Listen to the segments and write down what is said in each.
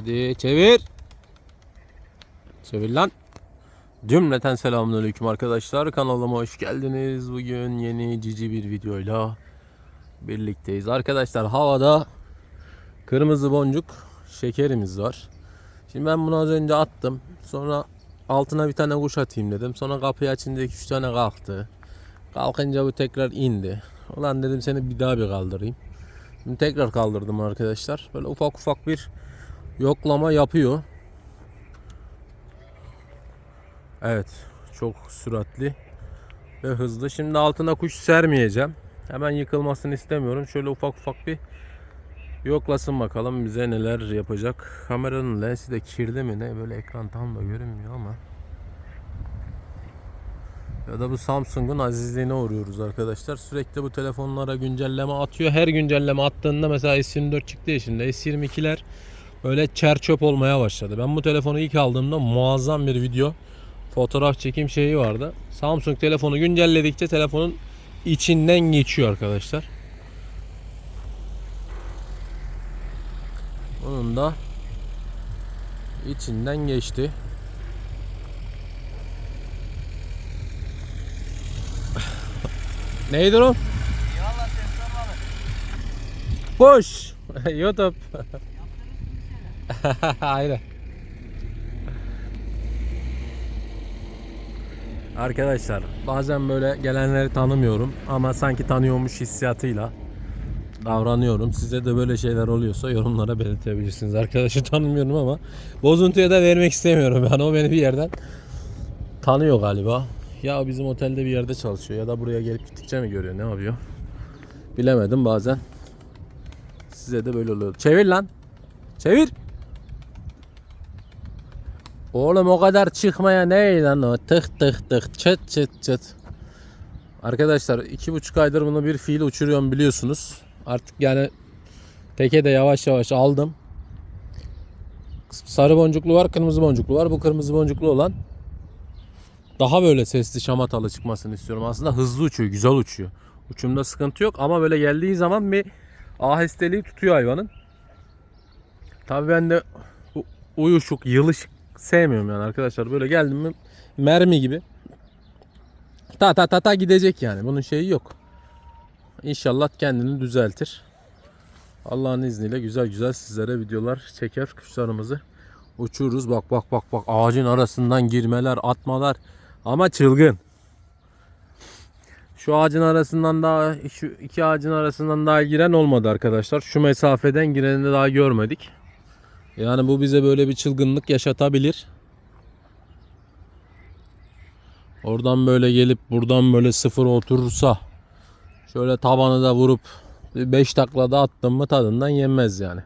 Hadi çevir. Çevir lan. Cümleten selamünaleyküm arkadaşlar. Kanalıma hoş geldiniz. Bugün yeni cici bir videoyla birlikteyiz. Arkadaşlar havada kırmızı boncuk şekerimiz var. Şimdi ben bunu az önce attım. Sonra altına bir tane kuş atayım dedim. Sonra kapıyı açınca 2-3 tane kalktı. Kalkınca bu tekrar indi. Ulan dedim seni bir daha bir kaldırayım. Şimdi tekrar kaldırdım arkadaşlar. Böyle ufak ufak bir yoklama yapıyor. Evet. Çok süratli ve hızlı. Şimdi altına kuş sermeyeceğim. Hemen yıkılmasını istemiyorum. Şöyle ufak ufak bir yoklasın bakalım bize neler yapacak. Kameranın lensi de kirli mi ne? Böyle ekran tam da görünmüyor ama. Ya da bu Samsung'un azizliğine uğruyoruz arkadaşlar. Sürekli bu telefonlara güncelleme atıyor. Her güncelleme attığında mesela S24 çıktı ya şimdi. S22'ler böyle çer çöp olmaya başladı. Ben bu telefonu ilk aldığımda muazzam bir video fotoğraf çekim şeyi vardı. Samsung telefonu güncelledikçe telefonun içinden geçiyor arkadaşlar. Onun da içinden geçti. Neydi o? Boş. YouTube. Aynen. Arkadaşlar bazen böyle gelenleri tanımıyorum ama sanki tanıyormuş hissiyatıyla davranıyorum. Size de böyle şeyler oluyorsa yorumlara belirtebilirsiniz. Arkadaşı tanımıyorum ama bozuntuya da vermek istemiyorum. Yani o beni bir yerden tanıyor galiba. Ya bizim otelde bir yerde çalışıyor ya da buraya gelip gittikçe mi görüyor ne yapıyor? Bilemedim bazen. Size de böyle oluyor. Çevir lan. Çevir. Oğlum o kadar çıkmaya ne lan o? Tık tık tık çıt çıt çıt. Arkadaşlar iki buçuk aydır bunu bir fiil uçuruyorum biliyorsunuz. Artık yani teke de yavaş yavaş aldım. Sarı boncuklu var, kırmızı boncuklu var. Bu kırmızı boncuklu olan daha böyle sesli şamatalı çıkmasını istiyorum. Aslında hızlı uçuyor, güzel uçuyor. Uçumda sıkıntı yok ama böyle geldiği zaman bir ahesteliği tutuyor hayvanın. Tabii ben de uyuşuk, yılışık sevmiyorum yani arkadaşlar. Böyle geldim mi mermi gibi. Ta ta ta ta gidecek yani. Bunun şeyi yok. İnşallah kendini düzeltir. Allah'ın izniyle güzel güzel sizlere videolar çeker kuşlarımızı uçururuz. Bak bak bak bak ağacın arasından girmeler, atmalar ama çılgın. Şu ağacın arasından daha şu iki ağacın arasından daha giren olmadı arkadaşlar. Şu mesafeden gireni daha görmedik. Yani bu bize böyle bir çılgınlık yaşatabilir. Oradan böyle gelip buradan böyle sıfır oturursa şöyle tabanı da vurup 5 taklada attım mı tadından yenmez yani.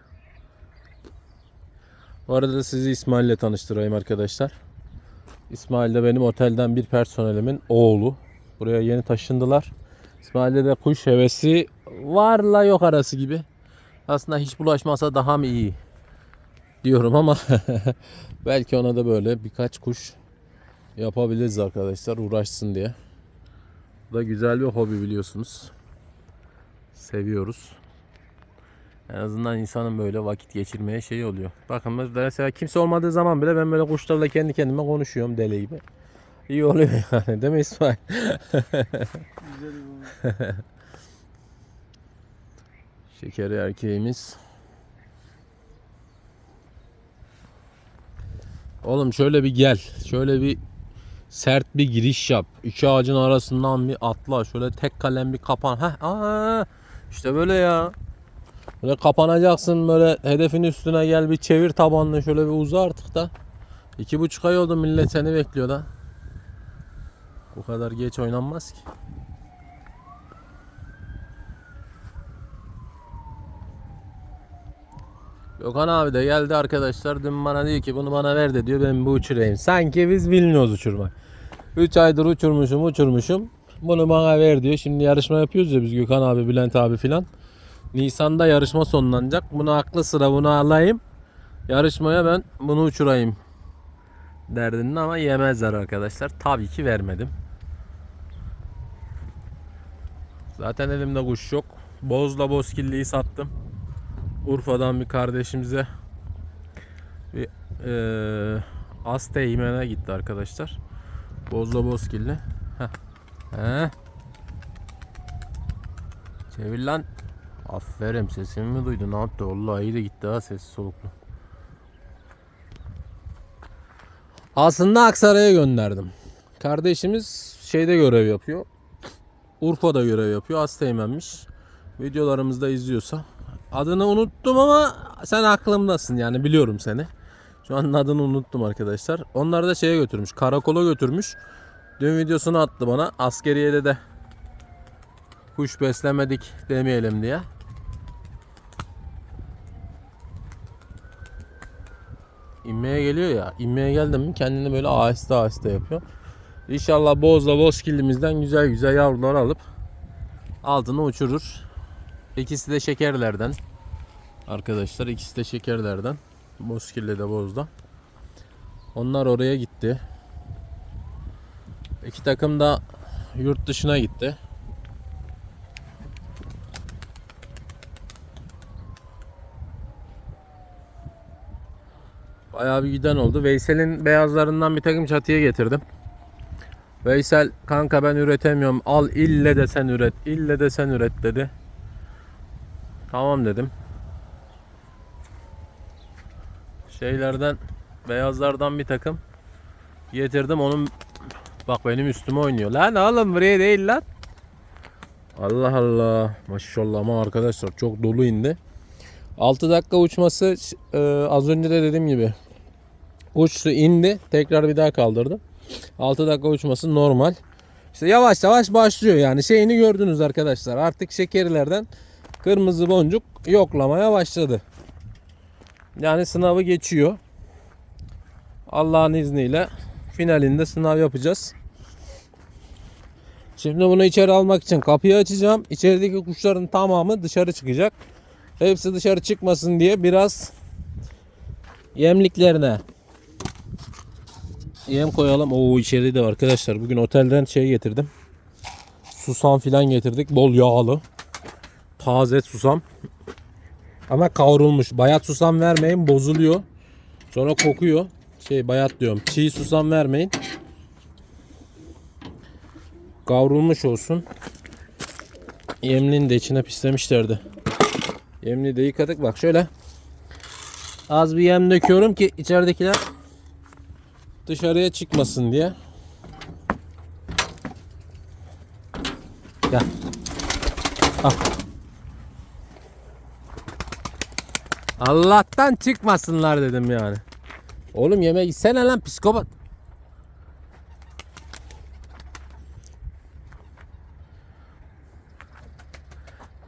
Bu arada sizi İsmail ile tanıştırayım arkadaşlar. İsmail de benim otelden bir personelimin oğlu. Buraya yeni taşındılar. İsmail'de de kuş hevesi varla yok arası gibi. Aslında hiç bulaşmasa daha mı iyi diyorum ama belki ona da böyle birkaç kuş yapabiliriz arkadaşlar uğraşsın diye. Bu da güzel bir hobi biliyorsunuz. Seviyoruz. En azından insanın böyle vakit geçirmeye şey oluyor. Bakın mesela kimse olmadığı zaman bile ben böyle kuşlarla kendi kendime konuşuyorum deli gibi. İyi oluyor yani değil mi İsmail? Güzel. Şekeri erkeğimiz. Oğlum şöyle bir gel. Şöyle bir sert bir giriş yap. İki ağacın arasından bir atla. Şöyle tek kalem bir kapan. Heh, aa, işte böyle ya. Böyle kapanacaksın böyle hedefin üstüne gel bir çevir tabanını şöyle bir uza artık da. İki buçuk ay oldu millet seni bekliyor da. Bu kadar geç oynanmaz ki. Gökhan abi de geldi arkadaşlar dün bana diyor ki bunu bana ver de diyor ben bu uçurayım. Sanki biz bilmiyoruz uçurmak. 3 aydır uçurmuşum uçurmuşum. Bunu bana ver diyor. Şimdi yarışma yapıyoruz ya biz Gökhan abi, Bülent abi filan. Nisan'da yarışma sonlanacak. Bunu aklı sıra bunu alayım. Yarışmaya ben bunu uçurayım derdinde ama yemezler arkadaşlar. Tabii ki vermedim. Zaten elimde kuş yok. Bozla bozkilliyi sattım. Urfa'dan bir kardeşimize Bir eee az teğmene gitti arkadaşlar. Bozla Bozkilli. Heh. Heh. Çevir lan. Aferin sesimi mi duydun? Ne yaptı? Vallahi iyi de gitti ha ses soluklu. Aslında Aksaray'a gönderdim. Kardeşimiz şeyde görev yapıyor. Urfa'da görev yapıyor. Asteğmenmiş. Videolarımızda izliyorsa. Adını unuttum ama sen aklımdasın yani biliyorum seni. Şu an adını unuttum arkadaşlar. Onları da şeye götürmüş. Karakola götürmüş. Dün videosunu attı bana. Askeriyede de kuş beslemedik demeyelim diye. İnmeye geliyor ya. İnmeye geldim mi kendini böyle aheste aheste yapıyor. İnşallah bozla bozkillimizden güzel güzel yavrular alıp altına uçurur. İkisi de şekerlerden. Arkadaşlar ikisi de şekerlerden. Bozkirli de bozda. Onlar oraya gitti. İki takım da yurt dışına gitti. Bayağı bir giden oldu. Veysel'in beyazlarından bir takım çatıya getirdim. Veysel kanka ben üretemiyorum. Al ille de sen üret. ille de sen üret dedi. Tamam dedim. Şeylerden beyazlardan bir takım getirdim. Onun bak benim üstüme oynuyor. Lan oğlum buraya değil lan. Allah Allah. Maşallah ama arkadaşlar çok dolu indi. 6 dakika uçması e, az önce de dediğim gibi uçtu indi tekrar bir daha kaldırdım. 6 dakika uçması normal. İşte yavaş yavaş başlıyor yani şeyini gördünüz arkadaşlar. Artık şekerlerden kırmızı boncuk yoklamaya başladı. Yani sınavı geçiyor. Allah'ın izniyle finalinde sınav yapacağız. Şimdi bunu içeri almak için kapıyı açacağım. İçerideki kuşların tamamı dışarı çıkacak. Hepsi dışarı çıkmasın diye biraz yemliklerine yem koyalım. Oo içeride de arkadaşlar. Bugün otelden şey getirdim. Susam filan getirdik. Bol yağlı. Taze susam. Ama kavrulmuş. Bayat susam vermeyin bozuluyor. Sonra kokuyor. Şey bayat diyorum. Çiğ susam vermeyin. Kavrulmuş olsun. Yemliğin de içine pislemişlerdi. Yemliği de yıkadık. Bak şöyle. Az bir yem döküyorum ki içeridekiler dışarıya çıkmasın diye. Gel. Al. Allah'tan çıkmasınlar dedim yani. Oğlum yemeğe gitsene lan psikopat.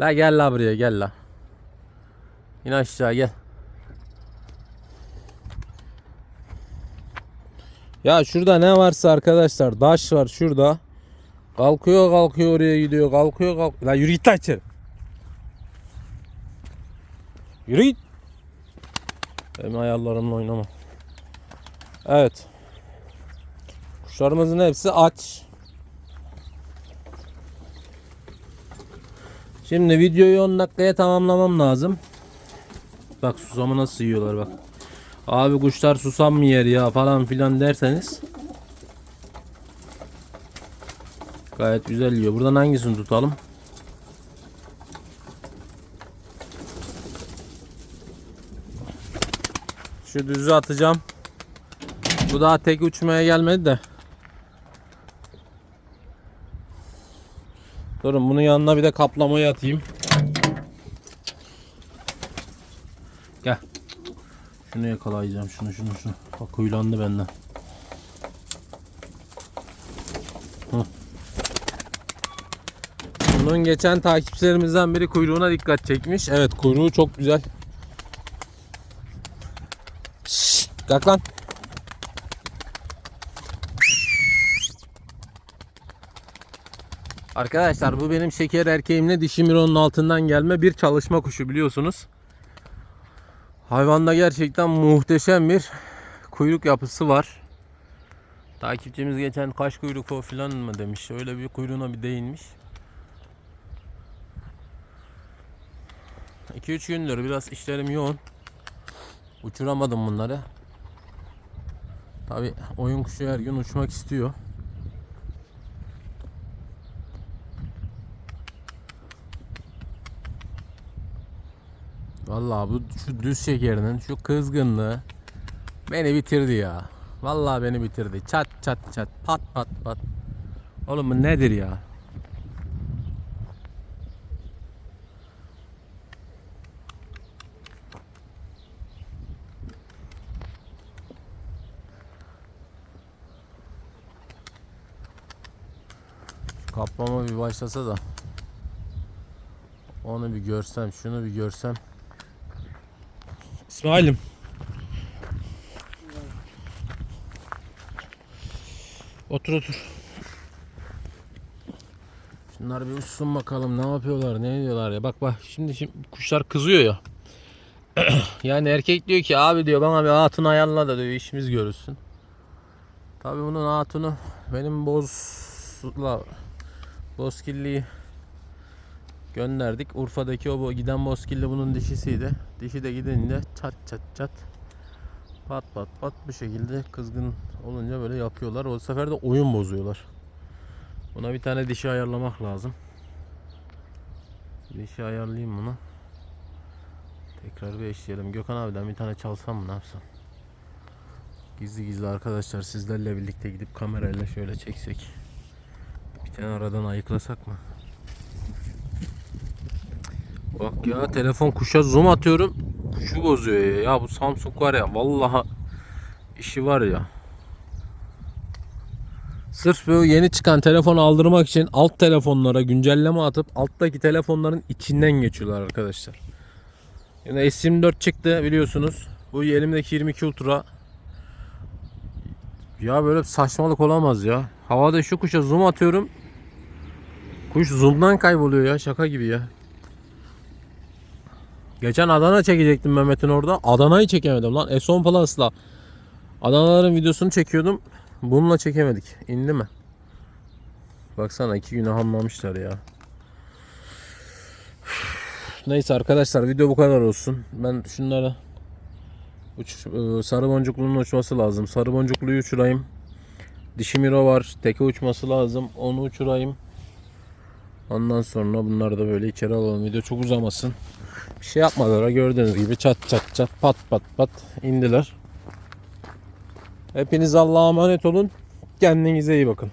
La gel la buraya gel la. İn aşağı gel. Ya şurada ne varsa arkadaşlar daş var şurada. Kalkıyor kalkıyor oraya gidiyor kalkıyor kalkıyor. La yürü git lan içeri. Yürü git. Benim ayarlarımla oynama. Evet. Kuşlarımızın hepsi aç. Şimdi videoyu 10 dakikaya tamamlamam lazım. Bak susamı nasıl yiyorlar bak. Abi kuşlar susam mı yer ya falan filan derseniz. Gayet güzel yiyor. Buradan hangisini tutalım? Şu düzü atacağım. Bu daha tek uçmaya gelmedi de. Durun bunun yanına bir de kaplamayı atayım. Gel. Şunu yakalayacağım. Şunu şunu şunu. Bak huylandı benden. Bunun geçen takipçilerimizden biri kuyruğuna dikkat çekmiş. Evet kuyruğu çok güzel. Kalk lan. Arkadaşlar bu benim şeker erkeğimle dişi mironun altından gelme bir çalışma kuşu biliyorsunuz. Hayvanda gerçekten muhteşem bir kuyruk yapısı var. Takipçimiz geçen kaş kuyruğu falan mı demiş. Öyle bir kuyruğuna bir değinmiş. 2-3 gündür biraz işlerim yoğun. Uçuramadım bunları. Tabi oyun kuşu her gün uçmak istiyor. Vallahi bu şu düz şekerinin şu kızgınlığı beni bitirdi ya. Vallahi beni bitirdi. Çat çat çat pat pat pat. Oğlum bu nedir ya? Kaplama bir başlasa da onu bir görsem, şunu bir görsem. İsmail'im. Otur otur. Şunlar bir uçsun bakalım ne yapıyorlar, ne ediyorlar ya. Bak bak şimdi, şimdi kuşlar kızıyor ya. yani erkek diyor ki abi diyor bana bir hatun ayarla da diyor işimiz görülsün. Tabii bunun hatunu benim bozla bozkilliyi gönderdik. Urfa'daki o giden bozkilli bunun dişisiydi. Dişi de gidince çat çat çat pat pat pat bu şekilde kızgın olunca böyle yapıyorlar. O sefer de oyun bozuyorlar. Buna bir tane dişi ayarlamak lazım. Dişi ayarlayayım bunu. Tekrar bir eşleyelim. Gökhan abiden bir tane çalsam mı ne yapsam? Gizli gizli arkadaşlar sizlerle birlikte gidip kamerayla şöyle çeksek. Tane aradan ayıklasak mı? Bak ya telefon kuşa zoom atıyorum. Kuşu bozuyor ya. Ya bu Samsung var ya vallahi işi var ya. Sırf bu yeni çıkan telefonu aldırmak için alt telefonlara güncelleme atıp alttaki telefonların içinden geçiyorlar arkadaşlar. Yine S24 çıktı biliyorsunuz. Bu elimdeki 22 Ultra. Ya böyle saçmalık olamaz ya. Havada şu kuşa zoom atıyorum. Kuş zoom'dan kayboluyor ya şaka gibi ya. Geçen Adana çekecektim Mehmet'in orada. Adana'yı çekemedim lan. S10 Plus'la Adanaların videosunu çekiyordum. Bununla çekemedik. İndi mi? Baksana iki güne hamlamışlar ya. Neyse arkadaşlar video bu kadar olsun. Ben şunları uç, e, sarı boncukluğun uçması lazım. Sarı boncukluyu uçurayım. Dişi miro var. Teke uçması lazım. Onu uçurayım. Ondan sonra bunları da böyle içeri alalım. Video çok uzamasın. Bir şey yapmadılar. Gördüğünüz gibi çat çat çat pat pat pat indiler. Hepiniz Allah'a emanet olun. Kendinize iyi bakın.